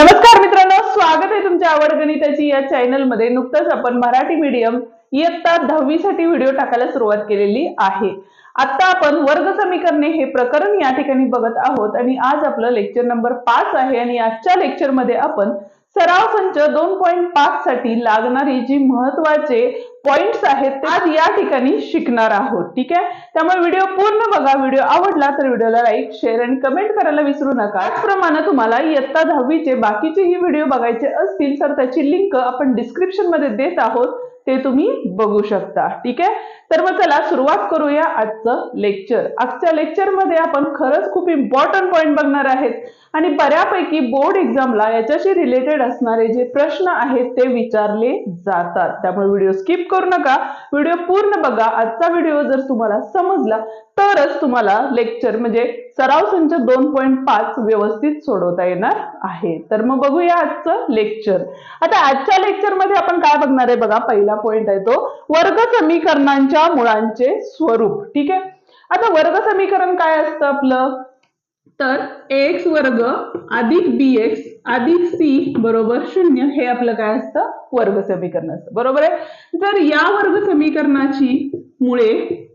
नमस्कार मित्रांनो स्वागत आहे तुमच्या आवड गणिताची या चॅनलमध्ये नुकतंच आपण मराठी मीडियम इयत्ता दहावीसाठी व्हिडिओ टाकायला सुरुवात केलेली आहे. आता आपण वर्ग समीकरणे हे प्रकरण या ठिकाणी बघत आहोत आणि आज आपलं लेक्चर नंबर पाच आहे आणि आजच्या लेक्चरमध्ये आपण सराव संच दोन पॉईंट पाच साठी लागणारी जी महत्त्वाचे पॉइंट्स आहेत ते आज या ठिकाणी शिकणार आहोत. ठीक आहे? त्यामुळे व्हिडिओ पूर्ण बघा. व्हिडिओ आवडला तर व्हिडिओला लाईक शेअर आणि कमेंट करायला विसरू नका. त्याचप्रमाणे तुम्हाला इयत्ता दहावीचे बाकीचेही व्हिडिओ बघायचे असतील तर त्याची लिंक आपण डिस्क्रिप्शनमध्ये देत आहोत. ते तुम्ही बघू शकता. ठीक आहे? तर मग चला सुरुवात करूया आजचं लेक्चर आजच्या लेक्चरमध्ये आपण खरंच खूप इम्पॉर्टंट पॉईंट बघणार आहेत. आणि बऱ्यापैकी बोर्ड एक्झामला याच्याशी रिलेटेड असणारे जे प्रश्न आहेत ते विचारले जातात. त्यामुळे व्हिडिओ स्किप करू नका. व्हिडिओ पूर्ण बघा. आजचा व्हिडिओ जर तुम्हाला समजला तरच तुम्हाला लेक्चर म्हणजे सराव संच दोन पॉईंट पाच व्यवस्थित सोडवता येणार आहे. तर मग बघूया आजचं लेक्चर आता आजच्या लेक्चरमध्ये आपण काय बघणार आहे? बघा पहिला पॉइंट आहे तो. वर्ग समीकरणांच्या मुळांचे स्वरूप. ठीक आहे? आता वर्ग समीकरण काय असतं आपलं? तर एक्स वर्ग अधिक बी एक्स अधिक सी बरोबर शून्य हे आपलं काय असतं? वर्ग समीकरण असतं. बरोबर आहे? जर या वर्ग समीकरणाची मुळे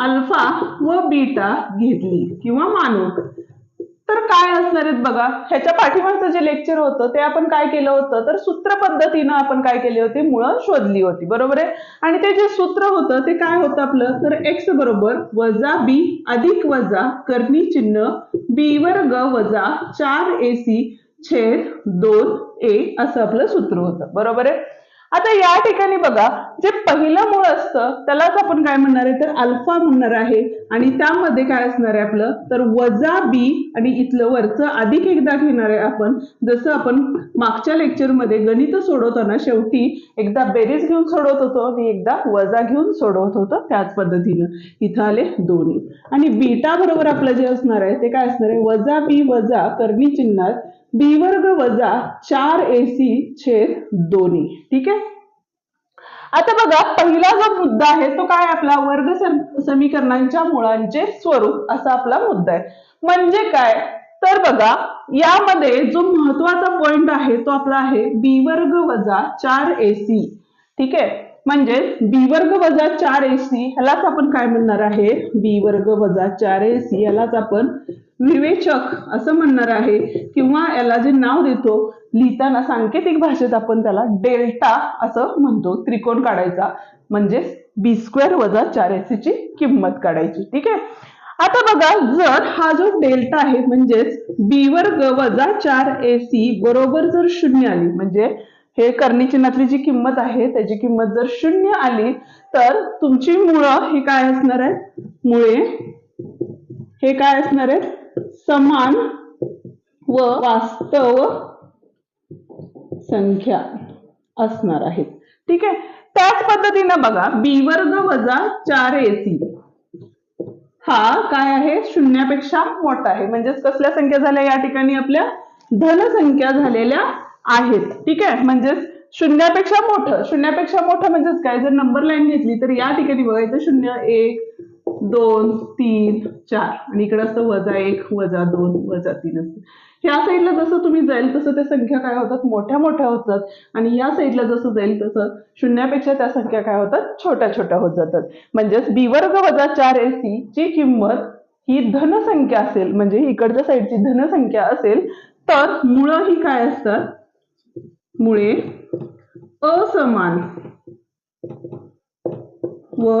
अल्फा व बीटा घेतली किंवा मानू काय असणार आहेत बघा? ह्याच्या पाठीमागचं जे लेक्चर होतं ते आपण काय केलं होतं? तर सूत्र पद्धतीनं आपण काय केले होते? मुळं शोधली होती बरोबर आहे? आणि ते जे सूत्र होतं ते काय होतं आपलं? तर एक्स बरोबर वजा बी अधिक वजा करणी चिन्ह बी वर्ग वजा चार ए सी छेद दोन ए असं आपलं सूत्र होतं बरोबर आहे? आता या ठिकाणी बघा जे पहिलं मूळ असतं त्यालाच आपण काय म्हणणार आहे? तर अल्फा म्हणणार आहे. आणि त्यामध्ये काय असणार आहे आपलं? तर वजा बी आणि इथलं वरचं अधिक एकदा घेणार आहे आपण. जसं आपण मागच्या लेक्चरमध्ये गणित सोडवताना शेवटी एकदा बेरीज घेऊन सोडवत होतो आणि एकदा वजा घेऊन सोडवत होतो त्याच पद्धतीनं. इथं आले दोन्ही. आणि बीटा बरोबर आपलं जे असणार आहे ते काय असणार आहे? वजा बी वजा करणी चिन्हात बी वर्ग वजा चार ए सी छेद दोन्ही. ठीक आहे? आता बघा पहिला जो मुद्दा आहे तो काय आपला? वर्ग समीकरणांच्या मुळांचे स्वरूप असा आपला मुद्दा आहे. म्हणजे काय? तर बघा यामध्ये जो महत्त्वाचा पॉइंट आहे तो आपला आहे बी वर्ग वजा चार ए सी. ठीक आहे? म्हणजे बी वर्ग वजा चार ए सी ह्यालाच आपण काय म्हणणार आहे? बी वर्ग वजा चार ए सी यालाच आपण विवेचक असं म्हणणार आहे. किंवा याला जे नाव देतो लिहिताना सांकेतिक भाषेत आपण त्याला डेल्टा असं म्हणतो त्रिकोण काढायचा. म्हणजे बी स्क्वेअर वजा चार एसी ची किंमत काढायची. ठीक आहे? आता बघा जर हा जो डेल्टा आहे म्हणजेच बी वर्ग वजा चार ए सी बरोबर जर शून्य आली म्हणजे हे कर्णी चिन्हातली जी किंमत आहे त्याची किंमत जर शून्य आली तर तुमची मुळं ही काय असणार आहे मुळे हे काय असणार आहे समान व वास्तव संख्या असणार आहेत. ठीक आहे? त्याच पद्धतीनं बघा बी वर्ग वजा चार ए सी हा काय आहे? शून्यापेक्षा मोठा आहे. म्हणजेच कसल्या संख्या झाल्या या ठिकाणी आपल्या? धन संख्या झालेल्या आहेत. ठीक आहे? म्हणजेच शून्यापेक्षा मोठं. शून्यापेक्षा मोठं म्हणजेच काय? जर नंबर लाईन घेतली तर या ठिकाणी बघायचं शून्य एक दोन तीन चार. आणि इकडे असतं वजा एक वजा दोन वजा तीन असतं. ह्या साईडला जसं तुम्ही जाईल तसं त्या संख्या काय होतात? मोठ्या मोठ्या होतात. आणि या साईडला जसं जाईल तसं शून्यापेक्षा त्या संख्या काय होतात? छोट्या छोट्या होत जातात. म्हणजेच बी वर्ग वजा चार ए सी ची किंमत ही धनसंख्या असेल म्हणजे इकडच्या साईडची धनसंख्या असेल तर मुळं ही काय असतात? मुळे असमान व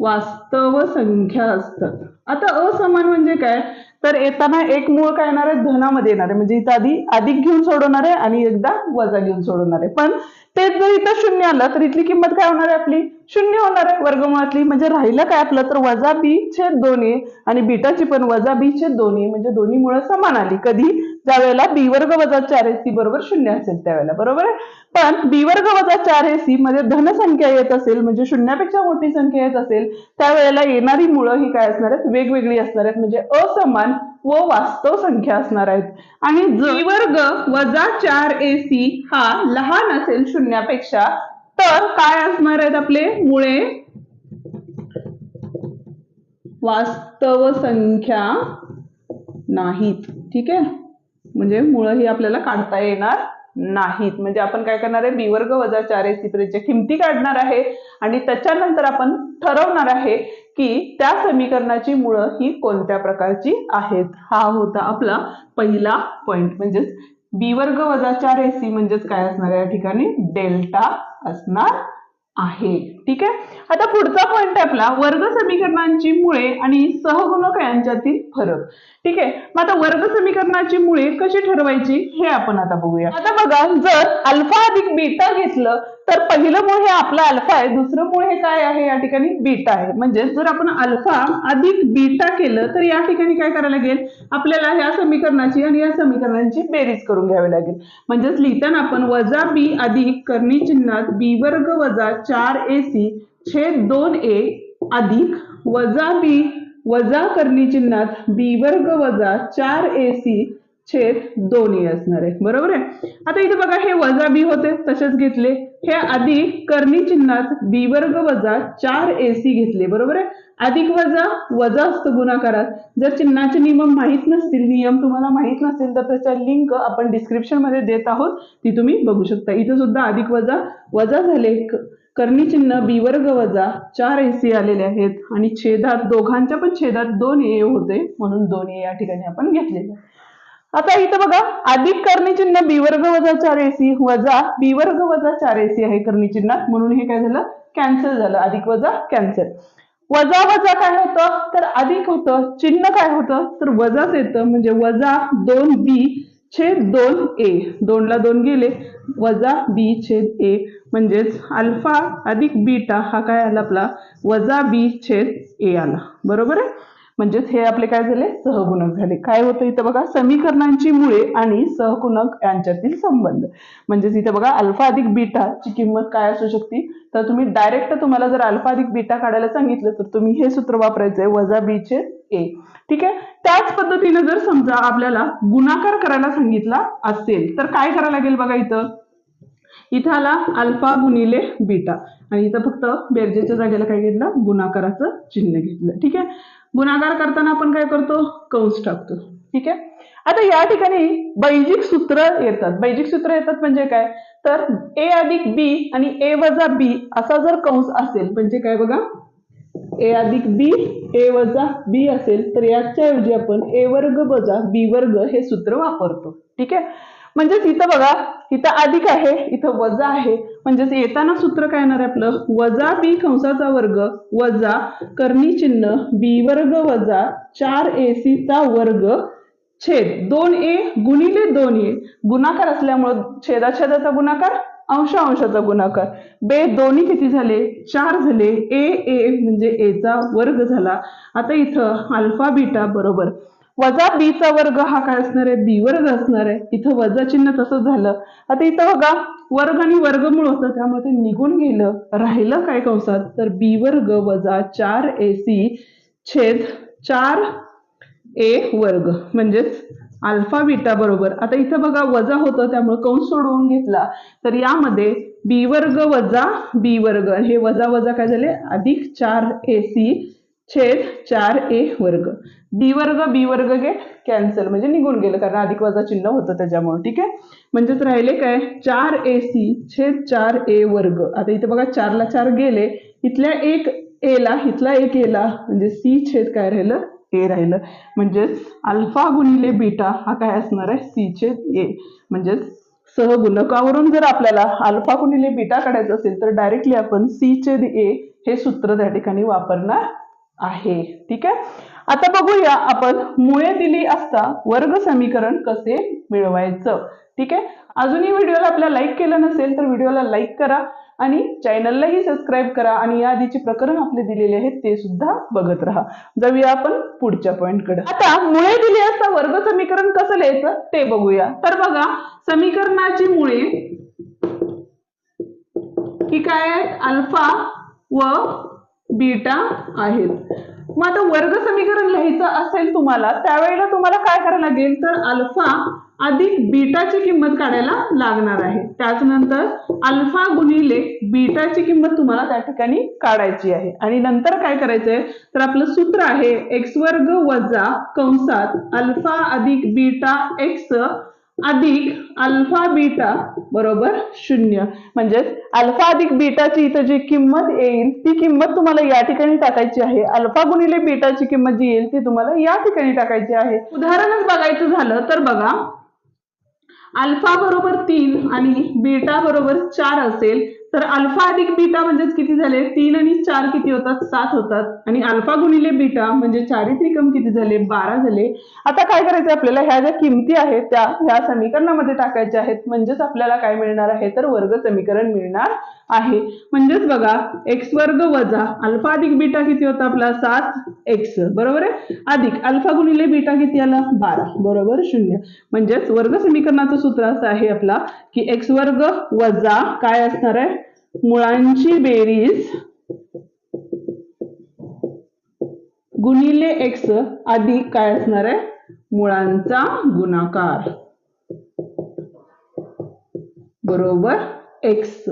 वास्तव संख्या असतात आता असमान म्हणजे काय? तर येताना एक मूळ काय येणार आहे? धनामध्ये येणार आहे. म्हणजे इथं आधी अधिक घेऊन सोडवणार आहे आणि एकदा वजा घेऊन सोडवणार आहे. पण तेच जर इथं शून्य आलं तर इथली किंमत काय होणार आहे आपली? शून्य होणार आहे वर्गमुळातली. म्हणजे राहिलं काय आपलं? तर वजा बी छेद दोन्ही आणि बीटाची पण वजा बी छेद दोन्ही म्हणजे दोन्ही मुळे समान आली. कधी? ज्या वेळेला बी वर्ग वजा चार ए सी बरोबर शून्य असेल त्यावेळेला. बरोबर आहे? पण बी वर्ग वजा चार ए सी मध्ये धनसंख्या येत असेल म्हणजे शून्यापेक्षा मोठी संख्या येत असेल त्यावेळेला येणारी मुळं ही काय असणार आहेत? वेगवेगळी असणार आहेत. म्हणजे असमान व वास्तव संख्या असणार आहेत. आणि बी वर्ग वजा चार ए सी हा लहान असेल शून्यापेक्षा तर काय असणार आहेत आपले? मुळे वास्तव संख्या नाहीत. ठीक आहे? म्हणजे मुळं ही आपल्याला काढता येणार नाहीत. म्हणजे आपण काय करणार आहे? बी वर्ग वजा चार ए सी पर्यंतच्या किमती काढणार आहे. आणि त्याच्यानंतर आपण ठरवणार आहे की त्या समीकरणाची मुळं ही कोणत्या प्रकारची आहेत? हा होता आपला पहिला पॉइंट म्हणजेच बी वर्ग वजा चार ए सी म्हणजेच काय असणार? या ठिकाणी डेल्टा असणार आहे. ठीक आहे? आता पुढचा पॉइंट आहे आपला वर्ग समीकरणांची मुळे आणि सहगुणक यांच्यातील फरक. ठीक आहे? मग आता वर्ग समीकरणाची मुळे कशी ठरवायची? हे आपण आता बघूया. आता बघा जर अल्फा अधिक बीटा घेतलं तर पहिलं मूळ हे आपलं अल्फा आहे. दुसरं मूळ हे काय आहे? या ठिकाणी बीटा आहे. म्हणजे जर आपण अल्फा अधिक बीटा केलं तर या ठिकाणी काय करायला लागेल? आपल्याला ह्या समीकरणाची आणि या समीकरणांची बेरीज करून घ्यावी लागेल. म्हणजेच लिहिताना आपण वजा बी अधिक करणी चिन्हात बी वर्ग वजा चार ए सी छेद दोन ए अधिक वजा बी वजा करणी चिन्हात बी वर्ग वजा चार ए सी छेद दोन ए असणार आहे. बरोबर आहे? आता इथे बघा हे वजा बी होते तसेच घेतले. हे आधी करणी चिन्हात बी वर्ग वजा चार ए सी घेतले बरोबर आहे? अधिक वजा वजा असतं गुणाकारात. जर चिन्हाचे नियम माहीत नसतील नियम तुम्हाला माहीत नसतील तर त्याच्या लिंक आपण डिस्क्रिप्शनमध्ये देत आहोत. ती तुम्ही बघू शकता. इथे सुद्धा अधिक वजा वजा झाले. करणी चिन्ह बी वर्ग वजा चार ए सी आलेले आहेत. आणि छेदात दोघांच्या पण छेदात दोन ए होते. म्हणून दोन ए या ठिकाणी आपण घेतलेले. आता इथं बघा अधिक करणी चिन्ह बी वर्ग वजा चार एसी वजा बी वर्ग वजा चार एसी आहे करणी चिन्हात. म्हणून हे काय झालं? कॅन्सल झालं. अधिक वजा कॅन्सल वजा वजा काय होतं? तर अधिक होतं. चिन्ह काय होतं? तर वजाच येतं. म्हणजे वजा दोन बी छेद दोन ए. दोनला दोन गेले. वजा बी छेद ए. म्हणजेच अल्फा अधिक बीटा हा काय आला आपला? वजा बी छेद ए आला. बरोबर आहे? म्हणजेच हे आपले काय झाले? सहगुणक झाले. काय होतं इथं बघा? समीकरणांची मुळे आणि सहगुणक यांच्यातील संबंध. म्हणजेच इथं बघा अल्फा अधिक बीटा ची किंमत काय असू शकते? तर तुम्ही डायरेक्ट तुम्हाला जर अल्फा अधिक बीटा काढायला सांगितलं तर तुम्ही हे सूत्र वापरायचंय वजा बीचे ए. ठीक आहे? त्याच पद्धतीने जर समजा आपल्याला गुणाकार करायला सांगितला असेल तर काय करायला लागेल बघा इथं? इथं आला अल्फा गुणिले बीटा. आणि इथं फक्त बेरजेच्या जागेला काय घेतलं? गुणाकाराचं चिन्ह घेतलं. ठीक आहे? गुणाकार करताना आपण काय करतो? कंस टाकतो. ठीक आहे? आता या ठिकाणी बैजिक सूत्र येतात. बैजिक सूत्र येतात म्हणजे काय? तर ए अधिक बी आणि ए वजा बी असा जर कंस असेल म्हणजे काय बघा? ए अधिक बी ए वजा बी असेल तर याच्या ऐवजी आपण ए वर्ग वजा बी वर्ग हे सूत्र वापरतो. ठीक आहे? म्हणजेच इथं बघा इथं अधिक आहे इथं वजा आहे. म्हणजेच येताना सूत्र काय येणार आहे आपलं? वजा बी कंसाचा वर्ग वजा करणी चिन्ह बी वर्ग वजा चार ए चा वर्ग छेद. दोन ए गुणिले दोन ए गुणाकार असल्यामुळं छेदाछेदाचा गुणाकार अंश अंशाचा गुणाकार. बे दोन्ही किती झाले? चार झाले. ए ए म्हणजे एचा वर्ग झाला. आता इथं अल्फा बीटा बरोबर. वजा बीचा वर्ग हा काय असणार आहे? बी वर्ग असणार आहे. इथं वजा चिन्ह तसं झालं. आता इथं बघा वर्ग आणि वर्गमूळ होतं त्यामुळे ते निघून गेलं. राहिलं काय कंसात? तर बी वर्ग वजा चार ए सी छेद चार ए वर्ग. म्हणजेच अल्फा बीटा बरोबर. आता इथं बघा वजा होतं त्यामुळे कंस सोडवून घेतला. तर यामध्ये बी वर्ग वजा बी वर्ग. हे वजा वजा काय झाले? अधिक चार ए सी छेद चार ए वर्ग. बी वर्ग बी वर्ग गे कॅन्सल म्हणजे निघून गेलं कारण अधिक वजा चिन्ह होतं त्याच्यामुळे. ठीक आहे? म्हणजेच राहिले काय? चार ए सी छेद चार ए वर्ग. आता इथे बघा चारला चार गेले. इथल्या एक एला इथला एक एला म्हणजे सी छेद काय राहिलं? ए राहिलं. म्हणजेच अल्फा गुणिले बीटा हा काय असणार आहे? सी छेद ए. म्हणजेच सहगुणकावरून जर आपल्याला अल्फा गुणिले बीटा काढायचं असेल तर डायरेक्टली आपण सी छेद ए हे सूत्र त्या ठिकाणी वापरणार आहे. ठीक आहे? आता बघूया आपण मुळे दिली असता वर्ग समीकरण कसे मिळवायचं. ठीक आहे? अजूनही व्हिडिओला आपल्या लाईक केलं नसेल तर व्हिडिओला लाईक करा आणि चॅनललाही सबस्क्राईब करा आणि या आधीचे प्रकरण आपले दिलेले आहेत ते सुद्धा बघत राहा. जाऊया आपण पुढच्या पॉईंटकडे आता मुळे दिली असता वर्ग समीकरण कसं लिहायचं ते बघूया. तर बघा समीकरणाची मुळे ही काय आहेत? अल्फा व बीटा आहेत. मग आता वर्ग समीकरण लिहायचं असेल तुम्हाला त्यावेळेला तुम्हाला काय करायला लागेल? तर अल्फा अधिक बीटाची किंमत काढायला लागणार आहे. त्याचनंतर अल्फा गुणिले बीटाची किंमत तुम्हाला त्या ठिकाणी काढायची आहे. आणि नंतर काय करायचंय? तर आपलं सूत्र आहे एक्स वर्ग वजा कंसात अल्फा अधिक बीटा एक्स अधिक अल्फा बीटा बरोबर शून्य. म्हणजेच अल्फा अधिक बीटाची इथं जी किंमत येईल ती किंमत तुम्हाला या ठिकाणी टाकायची आहे. अल्फा गुणिले बीटाची किंमत जी येईल ती तुम्हाला या ठिकाणी टाकायची आहे. उदाहरणच बघायचं झालं तर बघा अल्फा बरोबर तीन आणि बीटा बरोबर चार असेल तर अल्फा अधिक बीटा म्हणजेच किती झाले? तीन आणि चार किती होतात? सात होतात. आणि अल्फा गुणिले बीटा म्हणजे चारी त्रिकम किती झाले? बारा झाले. आता काय करायचं आपल्याला? ह्या ज्या किमती आहेत त्या ह्या समीकरणामध्ये टाकायच्या आहेत. म्हणजेच आपल्याला काय मिळणार आहे? तर वर्ग समीकरण मिळणार आहे. म्हणजेच बघा एक्स वर्ग वजा अल्फा अधिक बीटा किती होता आपला? सात. एक्स बरोबर आहे? अधिक. अल्फा गुणिले बीटा किती आला? बारा. बरोबर शून्य. म्हणजेच वर्ग समीकरणाचं सूत्र असं आहे आपला की एक्स वर्ग वजा काय असणार आहे? मुळांची बेरीज गुणिले एक्स अधिक काय असणार आहे? मुळांचा गुणाकार. बरोबर? एक्स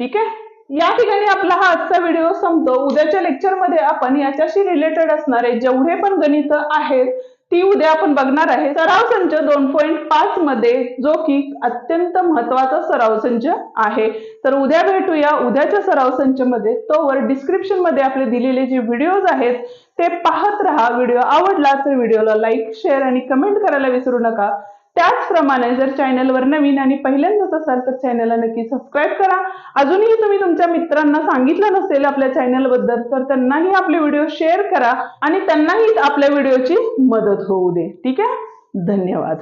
ठीक आहे? या ठिकाणी आपला हा आजचा व्हिडिओ संपतो. उद्याच्या लेक्चरमध्ये आपण याच्याशी रिलेटेड असणारे जेवढे पण गणित आहेत ती उद्या आपण बघणार आहे. सराव संच दोन पॉईंट पाच मध्ये जो की अत्यंत महत्त्वाचा सराव संच आहे. तर उद्या भेटूया. उद्याच्या सराव संच मध्ये तोवर डिस्क्रिप्शनमध्ये आपले दिलेले जे व्हिडिओज आहेत ते पाहत राहा. व्हिडिओ आवडला तर व्हिडिओला लाईक शेअर आणि कमेंट करायला विसरू नका. त्याचप्रमाणे जर चॅनलवर नवीन आणि पहिल्यांदाच असाल तर चॅनलला नक्की सबस्क्राईब करा. अजूनही तुम्ही तुमच्या मित्रांना सांगितलं नसेल आपल्या चॅनलबद्दल तर त्यांनाही आपले व्हिडिओ शेअर करा आणि त्यांनाही आपल्या व्हिडिओची मदत होऊ दे. ठीक आहे? धन्यवाद.